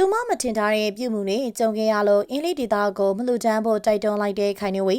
သူမမထင်ထားတဲ့ပြုမှုနဲ့ကြုံခဲ့ရလို့အင်းလေးဒေတာကိုမလူတန်းဖို့တိုက်တွန်းလိုက်တဲ့ခိုင်နေဝေ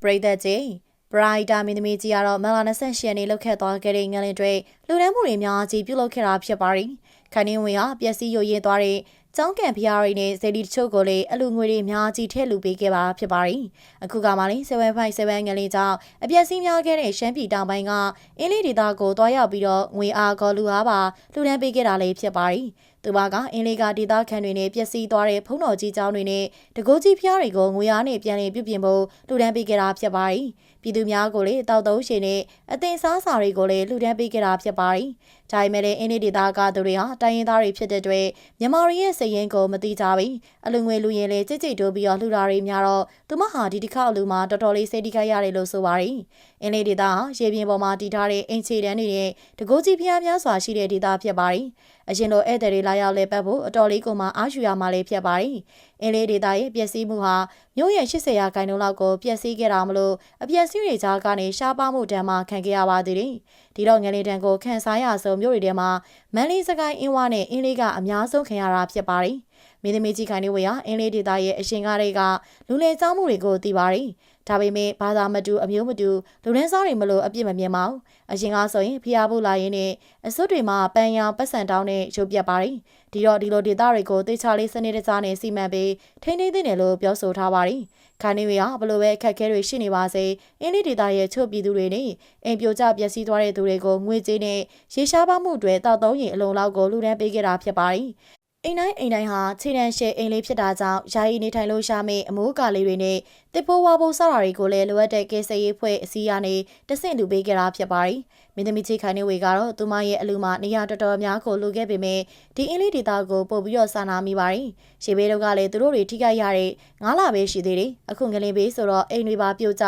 ပရိသတ်ကြီးဘရိုက်တာမင်းသမီးကြီးကတော့မလာ28ရက်နေ့လောက်ခဲ့သွားခဲ့တဲ့ငလင်တွေ လူတန်းမှုတွေများကြီးပြုလုပ်ခဲ့တာဖြစ်ပါတယ်ခိုင်နေဝေဟာပျက်စီးယိုယွင်းသွားတဲ့ကျောင်းကန်ဖျားရီနဲ့ဇယ်ဒီတချို့ကိုလည်းအလူငွေတွေအများကြီးထည့်လူပေးခဲ့ပါဖြစ်ပါတယ်။အခုကမှလည်း757ငလေးကြောင့်အပျက်စီးများခဲ့တဲ့ရှမ်းပြည်တောင်ပိုင်းကအင်းလေးဒေသကိုတွားရောက်ပြီးတော့ငွေအားကောလူအားပါလူတန်းပေးခဲ့တာလည်းဖြစ်ပါတယ်။သူမကအင်းလေးကဒေသခံတွေနဲ့ပျက်စီးသွားတဲ့ဖုံးတော်ကြီးကျောင်းတွေနဲ့တကိုးကြီးဖျားတွေကိုငွေအားနဲ့ပြန်လည်ပြုပြင်ဖို့လူတန်းပေးခဲ့တာဖြစ်ပါတယ်။ပြည်သူများကိုလည်းတောက်သုံးရှင်နဲ့အသိစားစာတွေကိုလည်းလူတန်းပေးခဲ့တာဖြစ်ပါတယ်။ဒါပေမဲ့လည်းအင်းလေးဒေသကသူတွေဟာတိုင်းရင်းသားတွေဖြစ်တဲ့အတွက်မြန်မာတွေရဲ့စည်ရင်ကိုမသိကြပြီ။အလူငွေလူရင်လေကြိတ်ကြိတ်တိုးပြီးတော့လှူတာတွေများတော့သူမဟာဒီတစ်ခေါက်လူမှာတော်တော်လေးစိတ်ထိခိုက်ရတယ်လို့ဆိုပါတယ်။အင်းလေးဒေသဟာရေပြင်ပေါ်မှာတည်ထားတဲ့အင်ချီတန်းတွေနဲ့တကိုးကြီးဖျားများစွာရှိတဲ့ဒေသဖြစ်ပါတယ်။ အရင်လိုဧည့်သည်တွေလာရောက်လဲပတ်ဖို့အတော်လေးကိုမှအားယူရမှလည်းဖြစ်ပါတယ်။အင်းလေးဒေသရဲ့ပျက်စီးမှုဟာမြို့ရဲ့80ရာခိုင်နှုန်းလောက်ကိုပျက်စီးခဲ့တာမလို့အပျက်စီးတွေကြားကနေရှားပါမှုတန်းမှခံခဲ့ရပါသေးတယ်။ဒီတော့ငလေးတန်းကိုခန်းစားရဆုံးမြို့တွေထဲမှာမန်လေးစကိုင်းအင်းဝနဲ့အင်းလေးကအများဆုံးခံရတာဖြစ်ပါတယ်။ မင်းသမီးကြီးခိုင်နေဝေဟာအင်းလေးဒေသရဲ့အရှင်ကားတွေကလူလေကြောင်းမှုတွေကိုသိပါတယ်။ဒါပေမဲ့ဘာသာမတူအမျိုးမတူလူနှန်းစားတွေမလို့အပြစ်မမြင်ပါဘူး။အရှင်ကားဆိုရင်ဖျားဖို့လာရင်းနဲ့အစွတ်တွေမှာပန်းရောင်ပတ်စံတောင်းနဲ့ရုပ်ပြတ်ပါတယ်။ဒီတော့ဒီလိုဒေသတွေကိုတေချာလေးစနစ်တကျနဲ့စီမံပြီးထိန်းသိမ်းသင့်တယ်လို့ပြောဆိုထားပါတယ်။ခိုင်နေဝေဟာဘလို့ပဲအခက်အခဲတွေရှိနေပါစေအင်းလေးဒေသရဲ့ချုပ်ပြည်သူတွေနဲ့အိမ်ပြိုကျပျက်စီးသွားတဲ့သူတွေကိုငွေကြေးနဲ့ရေရှားပါမှုတွေတောက်သုံးရင်အလုံးလောက်ကိုလူဒန်းပေးခဲ့တာဖြစ်ပါတယ်။ အိမ်တိုင်းအိမ်တိုင်းဟာခြေတန်းရှဲအိမ်လေးဖြစ်တာကြောင့်ယာယီနေထိုင်လို့ရှာမယ့်အမိုးကာလေးတွေနဲ့တစ်ဖိုးဝါဖို့စတာတွေကိုလည်းလိုအပ်တဲ့ကဲဆယ်ရေးဖွဲ့အစည်းအကနေတဆင့်လူပေးခဲ့တာဖြစ်ပါတယ်။မင်းသမီးချိခိုင်နေဝေကတော့သူမရဲ့အလူမနေရာတော်တော်များကိုလိုခဲ့ပေမဲ့ဒီအင်းလေးဒေတာကိုပို့ပြီးတော့စာနာမိပါတယ်။ရှေဘေးတို့ကလည်းသူတို့တွေထိခိုက်ရတဲ့ငါးလပဲရှိသေးတယ်။အခုငလင်ဘေးဆိုတော့အိမ်တွေပါပြိုကျ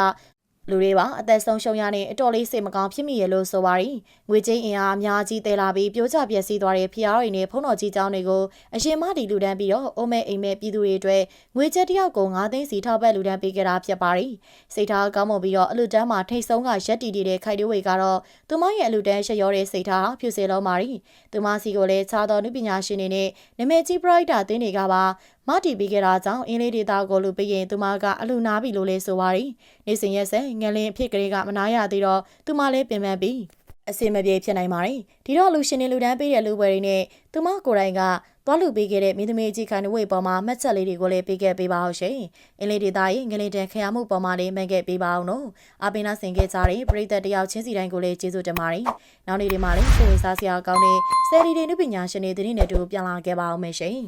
လူတွေပါအသက်ဆုံးရှုံးရတဲ့အတော်လေးစိတ်မကောင်းဖြစ်မိရလို့ဆိုပါရီငွေချင်းအင်အားအများကြီးတဲလာပြီးပြိုကျပျက်စီးသွားတဲ့ဖျားရီနဲ့ဖုံးတော်ကြီးကျောင်းတွေကိုအရှင်မတီလူတန်းပြီးတော့အိုမဲအိမ်မဲပြည်သူတွေအတွက်ငွေချက်တယောက်ကို9သိန်းစီထောက်ပံ့လူတန်းပေးကြတာဖြစ်ပါရီစိတ်ထားကောင်းမွန်ပြီးတော့အလူတန်းမှာထိတ်ဆုံးကရက်တီတီတဲ့ခိုင်တွေဝေကတော့သူမရဲ့အလူတန်းရှရောတဲ့စိတ်ထားဖြူစေလုံးပါရီသူမစီကိုလည်းခြားတော်နုပညာရှင်တွေနဲ့နမဲကြီးပရိုက်တာတင်းတွေကပါမတီပြီးခဲ့တာကြောင့်အင်းလေးဒေတာကိုလူပေးရင်သူမကအလူနာပြီလို့လဲဆိုပါရီနေစဉ်ရက်ဆက်ငလင်းအဖြစ်ကလေးကမနာရသေးတော့သူမလည်းပင်ပန်းပြီးအစင်မပြေဖြစ်နိုင်ပါတယ်ဒီတော့လူရှင်တွေလူတန်းပေးတဲ့လူပွဲတွေနဲ့သူမကိုယ်တိုင်ကသွားလူပေးခဲ့တဲ့မိသမီးကြီးခိုင်ဝေပေါ်မှာမှတ်ချက်လေးတွေကိုလည်းပေးခဲ့ပေးပါအောင်ရှင်အင်းလေးဒေတာရဲ့ငလင်းတန်ခရမှုပေါ်မှာလည်းမှန်ခဲ့ပေးပါအောင်နော်အပင်နာဆင်ခဲ့ကြတဲ့ပရိသတ်တယောက်ချင်းစီတိုင်းကိုလည်းကျေးဇူးတင်ပါတယ်နောက်နေ့ဒီမှာလည်းစိတ်ဝင်စားစရာကောင်းတဲ့ဆယ်ရီတွေနုပညာရှင်တွေတင်းနေတူပြန်လာခဲ့ပါအောင်မယ်ရှင်